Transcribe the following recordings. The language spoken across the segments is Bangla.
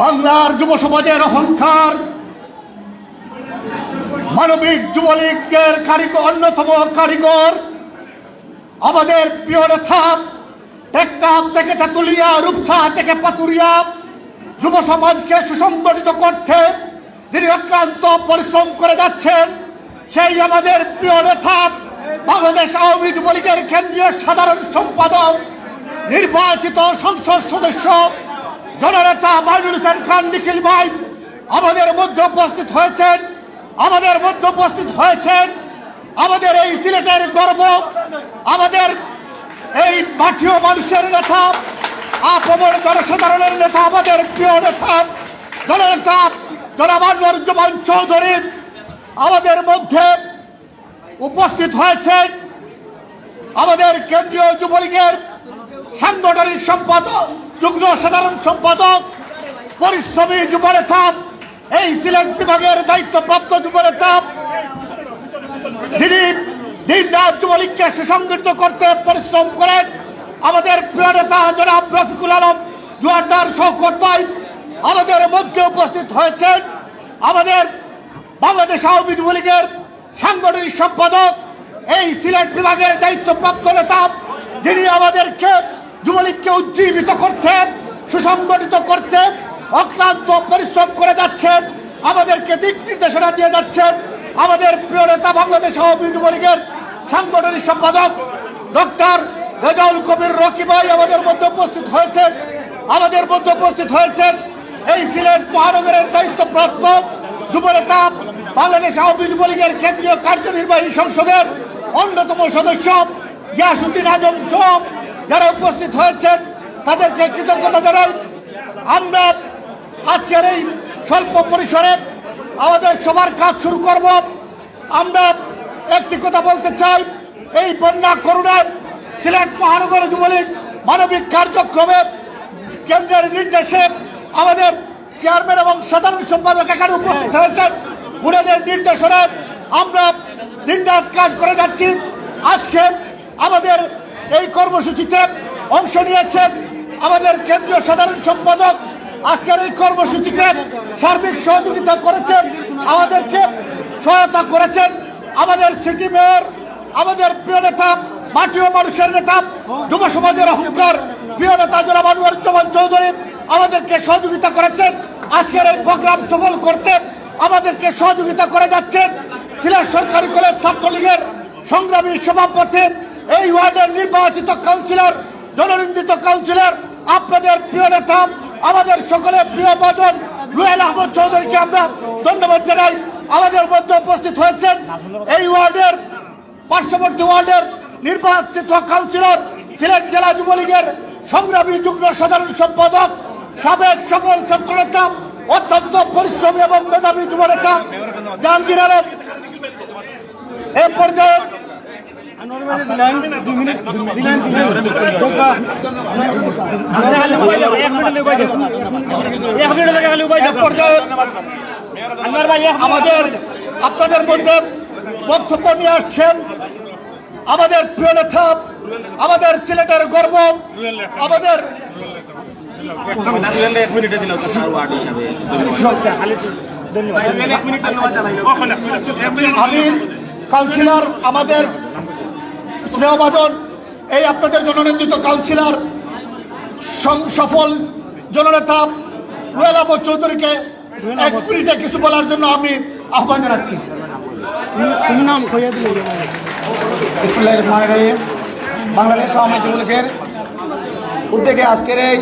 বাংলার যুব সমাজের অহংকার। মানবিক যুবলীগের কারিগর অন্যতম কারিগর। আমাদের প্রিয় নেতা টেকনাফ থেকে তেতুলিয়া, রূপসা থেকে পাতুরিয়া যুব সমাজকে সুসংগঠিত করতে যিনি অক্লান্ত পরিশ্রম করে যাচ্ছেন, সেই আমাদের প্রিয় নেতা, বাংলাদেশ আওয়ামী যুবলীগের কেন্দ্রীয় সাধারণ সম্পাদক, নির্বাচিত সংসদ সদস্য জননেতা মাইনুল হোসেন খান, নিখিল ভাই, আমাদের মধ্যে উপস্থিত হয়েছেন, আমাদের মধ্যে উপস্থিত হয়েছেন, আমাদের এই সিলেটের গর্ব, আমাদের এই মাঠীয় মানুষের নেতা, আপমর জনসাধারণের নেতা, আমাদের প্রিয় নেতা, জননেতা জনাব আনোয়ারুজ্জামান চৌধুরী, আমাদের মধ্যে উপস্থিত হয়েছেন, আমাদের কেন্দ্রীয় যুবলীগের সাংগঠনিক সম্পাদক যুগ্ম সাধারণ সম্পাদক পরিশ্রমী যুবনেতা এই সিলেট বিভাগের দায়িত্বপ্রাপ্ত যুবনেতা যিনি দিন রাত যুবলীগকে সুসংগঠিত করতে পরিশ্রম করেন, আমাদের প্রিয় নেতা জনাব রফিকুল আলম জোয়ারদার শওকত ভাই আমাদের মধ্যে উপস্থিত হয়েছেন। আমাদের বাংলাদেশ আওয়ামী যুবলীগের সাংগঠনিক সম্পাদক, এই সিলেট বিভাগের দায়িত্বপ্রাপ্ত নেতা যিনি আমাদেরকে যুবলীগকে উজ্জীবিত করতে, সুসংগঠিত করতে, অক্লান্ত পরিশ্রম করে যাচ্ছেন আমাদেরকে দিক নির্দেশনা দিয়ে যাচ্ছেন আমাদের প্রিয় নেতা বাংলাদেশ আওয়ামী যুবলীগের সাংগঠনিক সম্পাদক ডক্টর রেজাউল কবির রকি ভাই আমাদের মধ্যে উপস্থিত হয়েছেন আমাদের মধ্যে উপস্থিত হয়েছেন এই সিলেট মহানগরের দায়িত্বপ্রাপ্ত যুবনেতা বাংলাদেশ আওয়ামী যুবলীগের কেন্দ্রীয় কার্যনির্বাহী সংসদের অন্যতম সদস্য গিয়াসুদ্দিন আজম সহ যারা উপস্থিত হয়েছেন, তাদেরকে কৃতজ্ঞতা জানাই। আমরা আজকের এই স্বল্প পরিসরে আমাদের সবার কাজ শুরু করব। আমরা একটি কথা বলতে চাই, এই বন্যা করুণায় সিলেট মহানগর যুবলীগ মানবিক কার্যক্রমে কেন্দ্রের নির্দেশে আমাদের চেয়ারম্যান এবং সাধারণ সম্পাদক এখানে উপস্থিত হয়েছেন। উনাদের নির্দেশনায় আমরা দিনরাত কাজ করে যাচ্ছি। আজকে আমাদের এই কর্মসূচিতে অংশ নিয়েছেন আমাদের কেন্দ্রীয় সাধারণ সম্পাদক। আজকের এই কর্মসূচিতে সার্বিক সহযোগিতা করেছেন, আমাদেরকে সহায়তা করেছেন আমাদের সিটি মেয়র, আমাদের প্রিয় নেতা, মাটিও মানুষের নেতা, যুব সমাজের অহংকার, প্রিয় নেতা জনাব আনোয়ারুজ্জামান চৌধুরী আমাদেরকে সহযোগিতা করেছেন। আজকের এই প্রোগ্রাম সফল করতে আমাদেরকে সহযোগিতা করে যাচ্ছেন। সিলেট সরকারি কলেজ ছাত্রলীগের সংগ্রামী সভাপতি এই ওয়ার্ডের নির্বাচিত কাউন্সিলর, জননিন্দিত কাউন্সিলর, আপনাদের প্রিয় নেতা, আমাদের সকলের প্রিয় বাদন রুয়েল আহমদ চৌধুরীকে আমরা ধন্যবাদ জানাই। আমাদের মধ্যে উপস্থিত হয়েছেন এই ওয়ার্ডের, পার্শ্ববর্তী ওয়ার্ডের নির্বাচিত কাউন্সিলর, সিলেট জেলা যুবলীগের সংগ্রামী যুগ্ম সাধারণ সম্পাদক, সাবেক সকল ছাত্রনেতা, অত্যন্ত পরিশ্রমী এবং মেধাবী যুবনেতা জাহাঙ্গীর আলম। এ পর্যায়ে আমাদের আপনাদের মধ্যে বক্তব্য নিয়ে আসছেন। আমাদের প্রিয় নেতা আমাদের সিলেটের গর্ব আমাদের আমি কাউন্সিলর আমাদের স্নেহবাদন এই আপনাদের জননিন্দিত কাউন্সিলর সফল জননেতা রুয়েল আহমদ চৌধুরীকে এক মিনিটে কিছু বলার জন্য আমি আহ্বান জানাচ্ছি। বাংলাদেশ আওয়ামী যুবলীগের উদ্যোগে আজকের এই,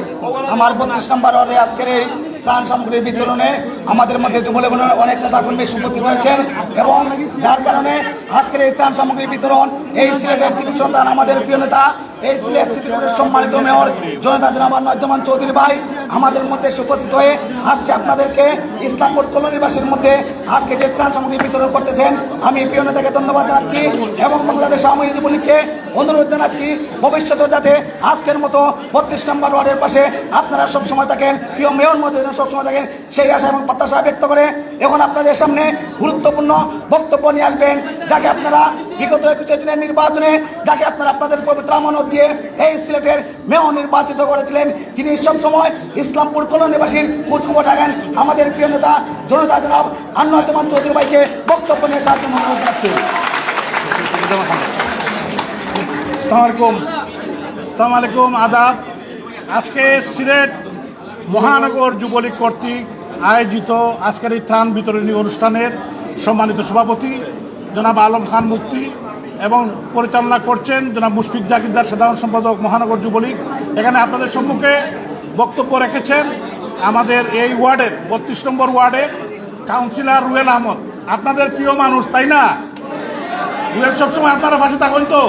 আমার বত্রিশ নম্বর ওয়ার্ডে আজকের এই ত্রাণ সামগ্রী বিতরণে আমাদের মধ্যে যুবলীগের অনেক নেতা কর্মী উপস্থিত হয়েছেন এবং যার কারণে আজকের এই ত্রাণ সামগ্রী বিতরণ, এই সিলেটের কৃষি সন্তান আমাদের প্রিয় নেতা এই সিলেট সিটি কর্পোরেশনের সম্মানিত মেয়র জনতা জনাব নয়জমান চৌধুরী ভাই, আমাদের মধ্যে এসে উপস্থিত হয়ে আজকে আপনাদেরকে ইসলামপুর কলোনিবাসীর মধ্যে আজকে যে ত্রাণ সামগ্রী বিতরণ করতেছেন, আমি প্রিয় নেতাকে ধন্যবাদ জানাচ্ছি এবং বাংলাদেশ আওয়ামী যুবলীগকে অনুরোধ জানাচ্ছি ভবিষ্যতে যাতে আজকের মতো বত্রিশ নম্বর ওয়ার্ডের পাশে আপনারা সব সময় থাকেন, প্রিয় মেয়র যেন সবসময় থাকেন, সেই আশা এবং প্রত্যাশা ব্যক্ত করে এখন আপনাদের সামনে গুরুত্বপূর্ণ বক্তব্য নিয়ে আসবেন, যাকে আপনারা বিগত একুশে দিনের নির্বাচনে, যাকে আপনারা আপনাদের পবিত্র আমানত দিয়ে এই সিলেটের মেয়র নির্বাচিত করেছিলেন তিনি সবসময় ইসলামপুর কলোনিবাসীর খোঁজখবর রাখেন। আমাদের প্রিয় নেতা জনতা জনাব আন্নাজমান চৌধুরী ভাইকে বক্তব্য নিয়ে সাহায্য অনুরোধ আলাইকুম। আসসালামু আলাইকুম, আদাব। আজকে সিলেট মহানগর যুবলীগ কর্তৃক আয়োজিত আজকের এই ত্রাণ বিতরণী অনুষ্ঠানের সম্মানিত সভাপতি জনাব আলম খান মুক্তি এবং পরিচালনা করছেন জনাব মুশফিক জাকিরদার সাধারণ সম্পাদক মহানগর যুবলীগ। এখানে আপনাদের সম্মুখে বক্তব্য রেখেছেন আমাদের এই ওয়ার্ডের, বত্রিশ নম্বর ওয়ার্ডের কাউন্সিলর রুয়েল আহমদ। আপনাদের প্রিয় মানুষ, তাই না? রুয়েল, সবসময় আপনারা পাশে থাকুন তো?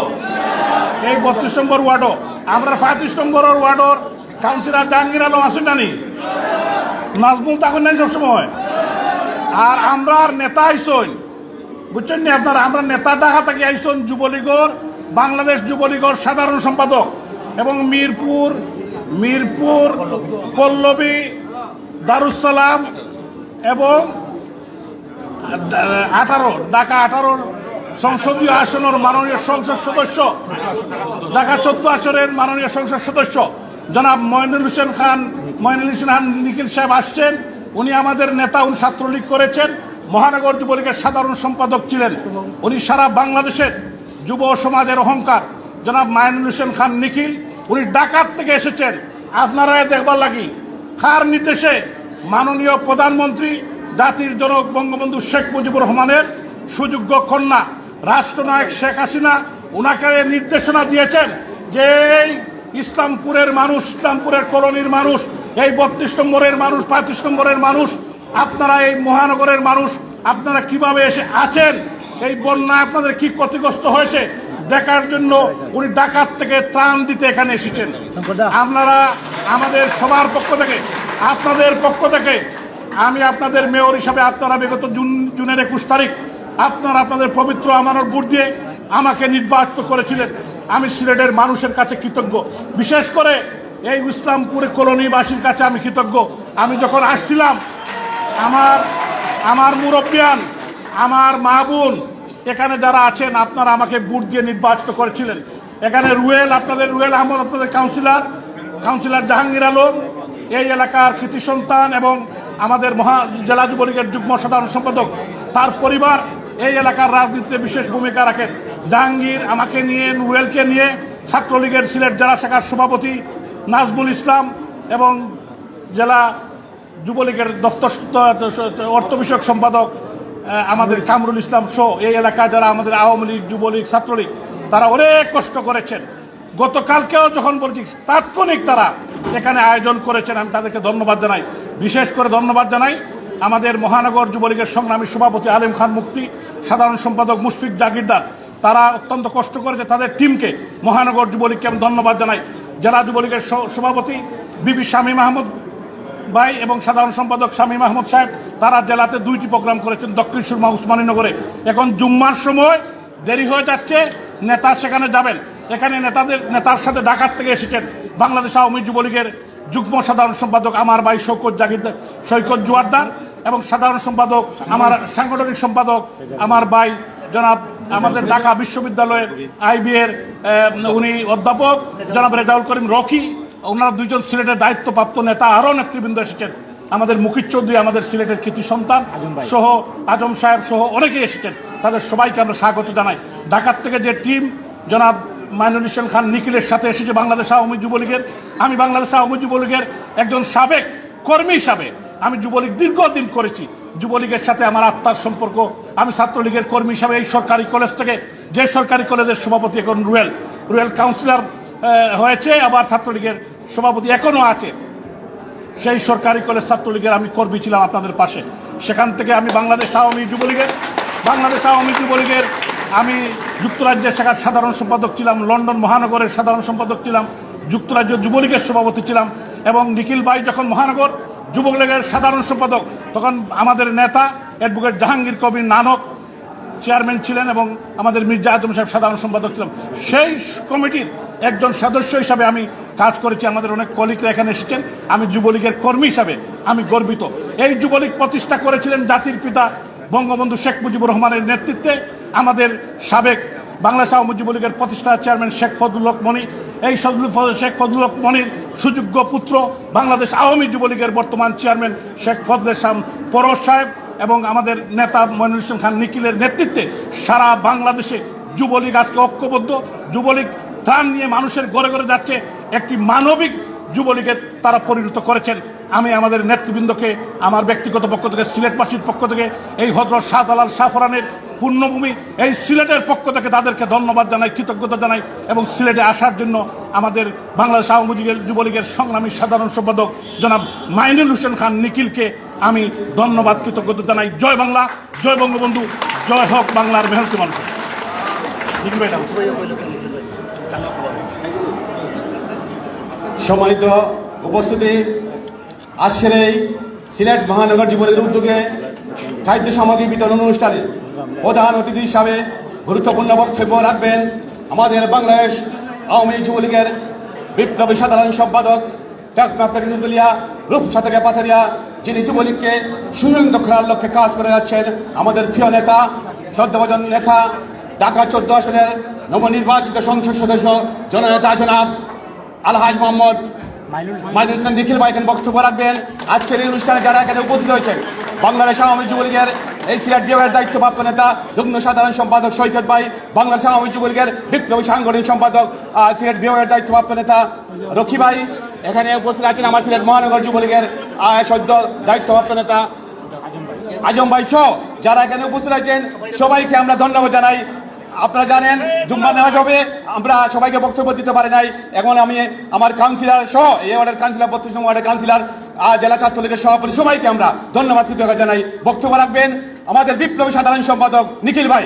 এই বত্রিশ নম্বর ওয়ার্ডও। আমরা পঁয়ত্রিশ নম্বর ওয়ার্ডর কাউন্সিলর জাহাঙ্গীর আলম আসেন নানি নাজমুল তখন নাই সবসময়। আর আমরা নেতা আইসন বুঝছেন নি? আপনারা, আমরা নেতা ডাকা থেকে আইসন যুবলীগর, বাংলাদেশ যুবলীগর সাধারণ সম্পাদক। এবং মিরপুর মিরপুর, পল্লবী দারুসালাম এবং আঠারো, ঢাকা আঠারোর সংসদীয় আসনের মাননীয় সংসদ সদস্য, ঢাকা চোদ্দ আসনের মাননীয় সংসদ সদস্য, জনাব মইনুল হোসেন খান, মইনুল হোসেন খান নিখিল সাহেব আসছেন। উনি আমাদের নেতা, উনি ছাত্রলীগ করেছেন। মহানগর যুবলীগের সাধারণ সম্পাদক ছিলেন। উনি সারা বাংলাদেশের যুব সমাজের অহংকার। জনাব মাইনুল হোসেন খান নিখিল, উনি ডাকাত থেকে এসেছেন। আপনারা দেখবার লাগি, খার নির্দেশে মাননীয় প্রধানমন্ত্রী জাতির জনক বঙ্গবন্ধু শেখ মুজিবুর রহমানের সুযোগ্য কন্যা, রাষ্ট্রনায়ক শেখ হাসিনা ওনাকে নির্দেশনা দিয়েছেন যে এই ইসলামপুরের মানুষ, ইসলামপুরের কলোনির মানুষ, এই বত্রিশ নম্বরের মানুষ, পঁয়ত্রিশ নম্বরের মানুষ আপনারা এই মহানগরের মানুষ, আপনারা কীভাবে এসে আছেন? এই বন্যা আপনাদের কি ক্ষতিগ্রস্ত হয়েছে? দেখার জন্য উনি ডাকাত থেকে ত্রাণ দিতে এখানে এসেছেন। আপনারা আমাদের সবার পক্ষ থেকে, আপনাদের পক্ষ থেকে, আমি আপনাদের মেয়র হিসাবে আপনারা বিগত জুন, জুনের একুশ তারিখ, আপনারা আপনাদের পবিত্র আমানত ভোট দিয়ে আমাকে নির্বাচিত করেছিলেন। আমি সিলেটের মানুষের কাছে কৃতজ্ঞ। বিশেষ করে এই ইসলামপুরে কলোনিবাসীর কাছে আমি কৃতজ্ঞ। আমি যখন আসছিলাম আমার আমার মুরব্বিয়ান, আমার মা বোন, এখানে যারা আছেন, আপনারা আমাকে বুট দিয়ে নির্বাচিত করেছিলেন। এখানে রুয়েল, আপনাদের রুয়েল আহমদ, আপনাদের কাউন্সিলর কাউন্সিলর জাহাঙ্গীর আলম, এই এলাকার কৃতি সন্তান এবং আমাদের মহা জেলা যুবলীগের যুগ্ম সাধারণ সম্পাদক, তার পরিবার এই এলাকার রাজনীতিতে বিশেষ ভূমিকা রাখেন। জাহাঙ্গীর আমাকে নিয়ে, রুয়েলকে নিয়ে ছাত্রলীগের সিলেট জেলা শাখার সভাপতি নাজমুল ইসলাম এবং জেলা যুবলীগের দপ্তর অর্থ বিষয়ক সম্পাদক আমাদের কামরুল ইসলাম শো এই এলাকায় যারা আমাদের আওয়ামী লীগ, যুবলীগ, ছাত্রলীগ, তারা অনেক কষ্ট করেছেন। গতকালকেও যখন বলছি, তাৎক্ষণিক তারা এখানে আয়োজন করেছেন, আমি তাদেরকে ধন্যবাদ জানাই। বিশেষ করে ধন্যবাদ জানাই আমাদের মহানগর যুবলীগের সংগ্রামী সভাপতি আলিম খান মুক্তি সাধারণ সম্পাদক মুশফিক জাগিরদার। তারা অত্যন্ত কষ্ট করেছে, তাদের টিমকে মহানগর যুবলীগকে আমি ধন্যবাদ জানাই। জেলা যুবলীগের সভাপতি বিবি শামীম মাহমুদ ভাই এবং সাধারণ সম্পাদক শামীম আহমদ সাহেব, তারা জেলাতে দুইটি প্রোগ্রাম করেছেন দক্ষিণ সুরমা উসমানীনগরে এখন জুম্মার সময় দেরি হয়ে যাচ্ছে, নেতা সেখানে যাবেন। এখানে নেতাদের, নেতার সাথে ঢাকার থেকে এসেছেন বাংলাদেশ আওয়ামী যুবলীগের যুগ্ম সাধারণ সম্পাদক আমার ভাই শৌকত জাগিরদার সৈকত জুয়ারদার এবং সাধারণ সম্পাদক আমার সাংগঠনিক সম্পাদক আমার ভাই জনাব আমাদের ঢাকা বিশ্ববিদ্যালয়ের আইবি এর উনি অধ্যাপক জনাব রেজাউল করিম রকি। ওনারা দুইজন সিলেটের দায়িত্বপ্রাপ্ত নেতা আরও নেতৃবৃন্দ এসেছেন। আমাদের মুকির চৌধুরী আমাদের সিলেটের কৃতি সন্তান সহ আজম সাহেব সহ অনেকে এসেছেন। তাদের সবাইকে আমরা স্বাগত জানাই। ঢাকার থেকে যে টিম জনাব মাইনুল ইসলাম খান নিখিলের সাথে এসেছে বাংলাদেশ আওয়ামী যুবলীগের। আমি বাংলাদেশ আওয়ামী যুবলীগের একজন সাবেক কর্মী হিসাবে আমি যুবলীগ দীর্ঘদিন করেছি। যুবলীগের সাথে আমার আত্মার সম্পর্ক। আমি ছাত্রলীগের কর্মী হিসাবে এই সরকারি কলেজ থেকে যে সরকারি কলেজের সভাপতি এখন রুয়েল। রুয়েল কাউন্সিলর হয়েছে। আবার ছাত্রলীগের সভাপতি এখনও আছে। সেই সরকারি কলেজ ছাত্রলীগের আমি কর্মী ছিলাম আপনাদের পাশে। সেখান থেকে আমি বাংলাদেশ আওয়ামী যুবলীগের বাংলাদেশ আওয়ামী যুবলীগের আমি যুক্তরাজ্যের শাখার সাধারণ সম্পাদক ছিলাম, লন্ডন মহানগরের সাধারণ সম্পাদক ছিলাম, যুক্তরাজ্য যুবলীগের সভাপতি ছিলাম এবং নিখিল ভাই যখন মহানগর যুবলীগের সাধারণ সম্পাদক, তখন আমাদের নেতা অ্যাডভোকেট জাহাঙ্গীর কবির নানক চেয়ারম্যান ছিলেন এবং আমাদের মির্জা আজম সাহেব সাধারণ সম্পাদক ছিলাম সেই কমিটির একজন সদস্য হিসাবে আমি কাজ করেছি। আমাদের অনেক কলিগরা এখানে এসেছেন। আমি যুবলীগের কর্মী হিসাবে আমি গর্বিত। এই যুবলীগ প্রতিষ্ঠা করেছিলেন জাতির পিতা বঙ্গবন্ধু শেখ মুজিবুর রহমানের নেতৃত্বে। আমাদের সাবেক বাংলাদেশ আওয়ামী যুবলীগের প্রতিষ্ঠা চেয়ারম্যান শেখ ফজলুল মনি। এই শেখ ফজলুল মনির সুযোগ্য পুত্র বাংলাদেশ আওয়ামী যুবলীগের বর্তমান চেয়ারম্যান শেখ ফজলে শাম পরশ সাহেব। এবং আমাদের নেতা মইনুল ইসলাম খান নিখিলের নেতৃত্বে সারা বাংলাদেশে যুবলীগ আজকে ঐক্যবদ্ধ। যুবলীগ ত্রাণ নিয়ে মানুষের ঘরে ঘরে যাচ্ছে। একটি মানবিক যুবলীগের তারা পরিণত করেছেন। আমি আমাদের নেতৃবৃন্দকে, আমার ব্যক্তিগত পক্ষ থেকে, সিলেটবাসীর পক্ষ থেকে, এই হজরত শাহজালাল শাহফরানের পূর্ণভূমি, এই সিলেটের পক্ষ থেকে তাদেরকে ধন্যবাদ জানাই, কৃতজ্ঞতা জানাই এবং সিলেটে আসার জন্য আমাদের বাংলাদেশ আওয়ামী লীগের যুবলীগের সংগ্রামী সাধারণ সম্পাদক জনাব মাইনুল হোসেন খান নিখিলকে আমি ধন্যবাদ, কৃতজ্ঞতা জানাই। জয় বাংলা, জয় বঙ্গবন্ধু, জয় হোক বাংলার মেহনতি মানুষ। সম্মানিত উপস্থিতি, আজকের এই সিলেট মহানগর জীবনের উদ্যোগে খাদ্য সামগ্রী বিতরণ অনুষ্ঠানে প্রধান অতিথি হিসাবে গুরুত্বপূর্ণ বক্তব্য রাখবেন আমাদের বাংলাদেশ আওয়ামী যুবলীগের বিপ্লবী সাধারণ সম্পাদক রূপসা থেকে পাথারিয়া যিনি যুবলীগকে সুসংহত করার লক্ষ্যে কাজ করে যাচ্ছেন, আমাদের প্রিয় নেতা শ্রদ্ধাভজন নেতা, ঢাকা চোদ্দ আসনের নবনির্বাচিত সংসদ সদস্য, জননেতা জনাব আলহাজ মোহাম্মদ মাইনুল ইসলাম নিখিল ভাই এখানে বক্তব্য রাখবেন। আজকের এই অনুষ্ঠানে যারা এখানে উপস্থিত হয়েছেন, বাংলাদেশ আওয়ামী যুবলীগের এই সিলেট বিভাগের দায়িত্বপ্রাপ্ত নেতা, যুগ্ম সাধারণ সম্পাদক সৈকত ভাই, বাংলাদেশ আওয়ামী যুবলীগের বিপ্লবী সাংগঠনিক সম্পাদক সিলেট বিভাগের দায়িত্বপ্রাপ্ত নেতা রক্ষী ভাই এখানে উপস্থিত আছেন আমার সিলেট মহানগর যুবলীগের সদ্য দায়িত্বপ্রাপ্ত নেতা আজম ভাই সহ যারা এখানে উপস্থিত আছেন সবাইকে আমরা ধন্যবাদ জানাই। আপনারা জানেন জুম্মা নেওয়া হবে আমরা সবাইকে বক্তব্য দিতে পারি নাই। এখন আমি আমার কাউন্সিলর সহ এই ওয়ার্ডের কাউন্সিলর বত্রিশ নম্বর ওয়ার্ডের কাউন্সিলর আহ, জেলা ছাত্রলীগের সভাপতি সবাইকে আমরা ধন্যবাদ কৃতজ্ঞতা জানাই। বক্তব্য রাখবেন আমাদের বিপ্লবী সাধারণ সম্পাদক নিখিল ভাই।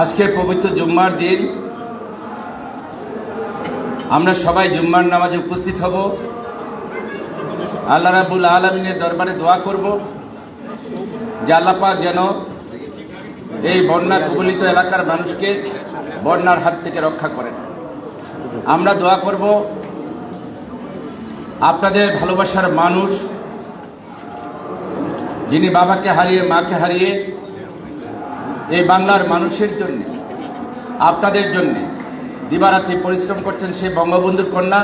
আজকে পবিত্র জুম্মার দিন। আমরা সবাই জুম্মার নামাজে উপস্থিত হব। আল্লাহ রাবুল আলমিনের দরবারে দোয়া করব। যে আল্লাপাক যেন এই বন্যা কবলিত এলাকার মানুষকে বন্যার হাত থেকে রক্ষা করেন। আমরা দোয়া করব আপনাদের ভালোবাসার মানুষ, যিনি বাবাকে হারিয়ে, মাকে হারিয়ে এই বাংলার মানুষের জন্য, আপনাদের জন্য দিবারাত্রি পরিশ্রম করছেন সেই বঙ্গবন্ধুর কন্যা,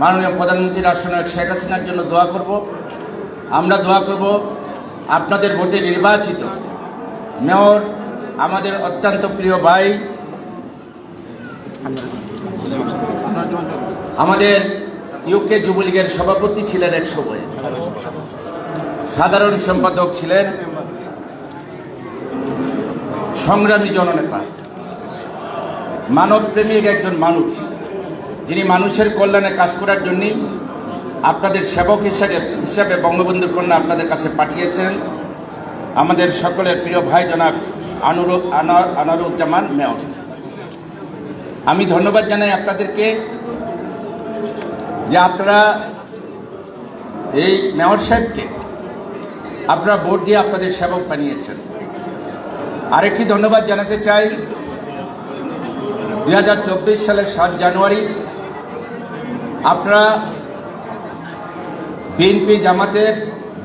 মাননীয় প্রধানমন্ত্রী রাষ্ট্রনায়ক শেখ হাসিনার জন্য দোয়া করব। আমরা দোয়া করব আপনাদের ভোটে নির্বাচিত মেয়র, আমাদের অত্যন্ত প্রিয় ভাই, আমাদের ইউকে যুবলীগের সভাপতি ছিলেন এক সময়ে। সাধারণ সম্পাদক ছিলেন সংগ্রামী জননেতা। মানবপ্রেমিক একজন মানুষ। যিনি মানুষের কল্যাণে কাজ করার জন্যই আপনাদের সেবক হিসাবে হিসাবে বঙ্গবন্ধুর কন্যা আপনাদের কাছে পাঠিয়েছেন। আমাদের সকলের প্রিয় ভাই জনাব আনুরু আনার আনারুজ্জামান মেয়র। আমি ধন্যবাদ জানাই আপনাদেরকে যে আপনারা এই মেয়র সাহেবকে। আপনারা ভোট দিয়ে আপনাদের সেবক বানিয়েছেন। আরেকটি ধন্যবাদ জানাতে চাই। দু হাজার চব্বিশ সালের সাত জানুয়ারি, আপনারা বিএনপি জামাতের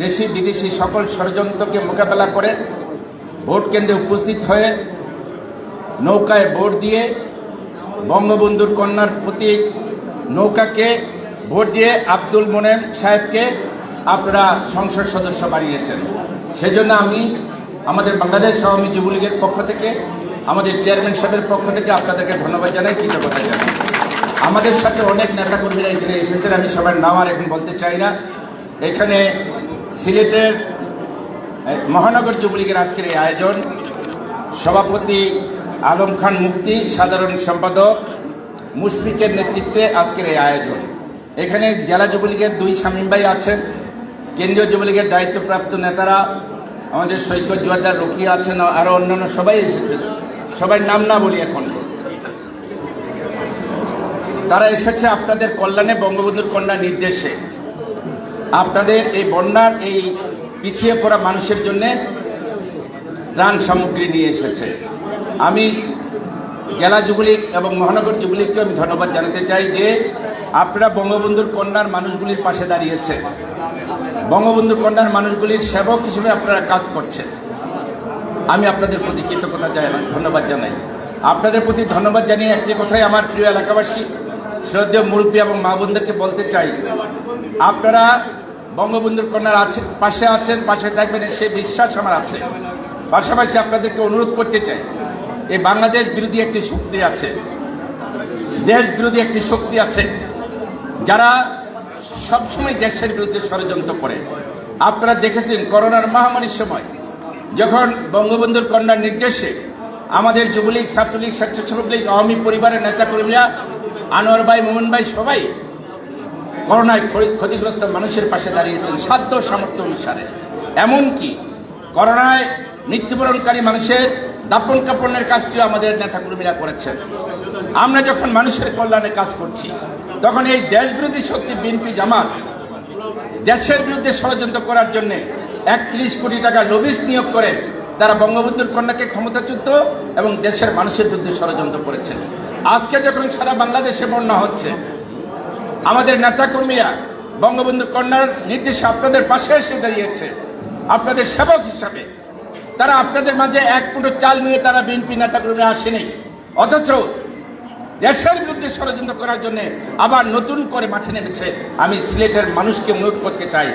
দেশি বিদেশি সকল ষড়যন্ত্রকে মোকাবেলা করে ভোট কেন্দ্রে উপস্থিত হয়ে নৌকায় ভোট দিয়ে বঙ্গবন্ধুর কন্যার প্রতীক নৌকাকে ভোট দিয়ে আব্দুল মোনেম সাহেবকে আপনারা সংসদ সদস্য বানিয়েছেন। সেজন্য আমি আমাদের বাংলাদেশ আওয়ামী যুবলীগের পক্ষ থেকে, আমাদের চেয়ারম্যান সাহেবের পক্ষ থেকে আপনাদেরকে ধন্যবাদ জানাই, কৃতজ্ঞতা জানাই। আমাদের সাথে অনেক নেতাকর্মীরা এখানে এসেছেন, আমি সবার নাম আর এখন বলতে চাই না। এখানে সিলেটের মহানগর যুবলীগের আজকের এই আয়োজন। সভাপতি আলম খান মুক্তি সাধারণ সম্পাদক মুশফিকের নেতৃত্বে আজকের এই আয়োজন। এখানে জেলা যুবলীগের দুই শামীম ভাই আছেন, কেন্দ্রীয় যুবলীগের দায়িত্বপ্রাপ্ত নেতারা আমাদের সৈকত জুয়াদার রকি আছেন আরও অন্যান্য সবাই এসেছেন সবাই নাম না বলি এখন। তারা এসেছে আপনাদের কল্যাণে, বঙ্গবন্ধুর কন্যা নির্দেশে। আপনাদের এই বন্যার, এই পিছিয়ে পড়া মানুষের জন্য ত্রাণ সামগ্রী নিয়ে এসেছে। আমি জেলা যুবলীগ এবং মহানগর যুবলীগকে আমি ধন্যবাদ জানাতে চাই যে আপনারা বঙ্গবন্ধুর কন্যার মানুষগুলির পাশে দাঁড়িয়েছে বঙ্গবন্ধুর কন্যার মানুষগুলির সেবক হিসেবে আপনারা কাজ করছেন। আমি আপনাদের প্রতি কৃতজ্ঞতা জানাই, ধন্যবাদ জানাই। আপনাদের প্রতি ধন্যবাদ জানিয়ে একটি কথাই আমার প্রিয় এলাকাবাসী, শ্রদ্ধেয় মুরব্বী এবং মা বোনদেরকে বলতে চাই। আপনারা বঙ্গবন্ধুর কন্যার আছে পাশে আছেন, পাশে থাকবেন সে বিশ্বাস আমার আছে। পাশাপাশি আপনাদেরকে অনুরোধ করতে চাই এই বাংলাদেশ বিরোধী একটি শক্তি আছে। দেশ বিরোধী একটি শক্তি আছে। যারা সবসময় দেশের বিরুদ্ধে ষড়যন্ত্র করে। আপনারা দেখেছেন করোনার মহামারীর সময়, যখন বঙ্গবন্ধুর কন্যার নির্দেশে আমাদের যুবলীগ, ছাত্রলীগ স্বেচ্ছাসেবক লীগ আওয়ামী পরিবারের নেতাকর্মীরা, আনোয়ার ভাই, মোহন ভাই সবাই করোনায় ক্ষতিগ্রস্ত মানুষের পাশে দাঁড়িয়েছেন সাধ্য সামর্থ্য অনুসারে। এমনকি করোনায় মৃত্যুবরণকারী মানুষের দাপন কাপনের কাজটিও আমাদের নেতাকর্মীরা করেছেন। আমরা যখন মানুষের কল্যাণে কাজ করছি তখন এই দেশবিরোধী শক্তি বিএনপি জামাত দেশের বিরুদ্ধে ষড়যন্ত্র করার জন্য একত্রিশ কোটি টাকা লবিস নিয়োগ করে তারা বঙ্গবন্ধুর কন্যাকে ক্ষমতাচ্যুত এবং দেশের মানুষের বিরুদ্ধে ষড়যন্ত্র করেছেন আজকে যখন সারা বাংলাদেশে বন্যা হচ্ছে, আমাদের নেতাকর্মীরা বঙ্গবন্ধুর কন্যার নির্দেশে আপনাদের পাশে এসে দাঁড়িয়েছে। আপনাদের সেবক হিসাবে। তারা আপনাদের মাঝে এক ফুটো চাল নিয়ে তারা বিএনপি নেতাকর্মীরা আসেনি। অথচ দেশের বিরুদ্ধে ষড়যন্ত্র করার জন্য আবার নতুন করে মাঠে নেমেছে। আমি সিলেটের মানুষকে অনুরোধ করতে চাই।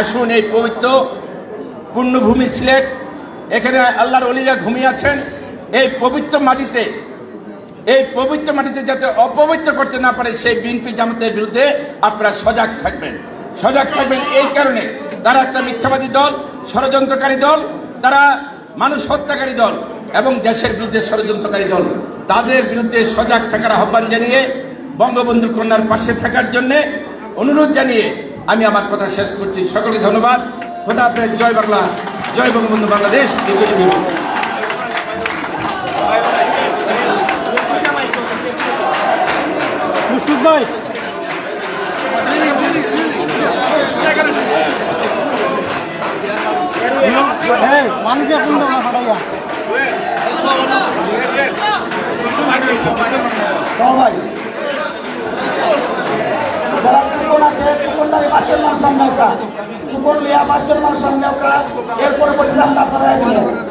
আসুন এই পবিত্র পূর্ণভূমি সিলেট, এখানে আল্লাহর অলিরা ঘুমিয়ে আছেন। এই পবিত্র মাটিতে, এই পবিত্র মাটিতে যাতে অপবিত্র করতে না পারে সেই বিএনপি জামাতের বিরুদ্ধে আপনারা সজাগ থাকবেন। সজাগ থাকবেন এই কারণে। তারা একটা মিথ্যাবাদী দল, ষড়যন্ত্রকারী দল, তারা মানুষ হত্যাকারী দল। এবং দেশের বিরুদ্ধে ষড়যন্ত্রকারী দল। তাদের বিরুদ্ধে সজাগ থাকার আহ্বান জানিয়ে, বঙ্গবন্ধু কন্যার পাশে থাকার জন্য অনুরোধ জানিয়ে আমি আমার কথা শেষ করছি। সকলকে ধন্যবাদ। খোদা জয় বাংলা। জয় বঙ্গবন্ধু বাংলাদেশ। মানুষের কোন ফাটাইয়া ভাই যারা কুপন আছে কুপনদারি পাঁচজন মানুষ সামনে ওকা কুপন লিয়া পাঁচজন মানুষ সামনে ওকা এর পরবর্তী দাম আপনারা দিলেন ভাই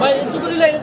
লাইন একটু করে লাইন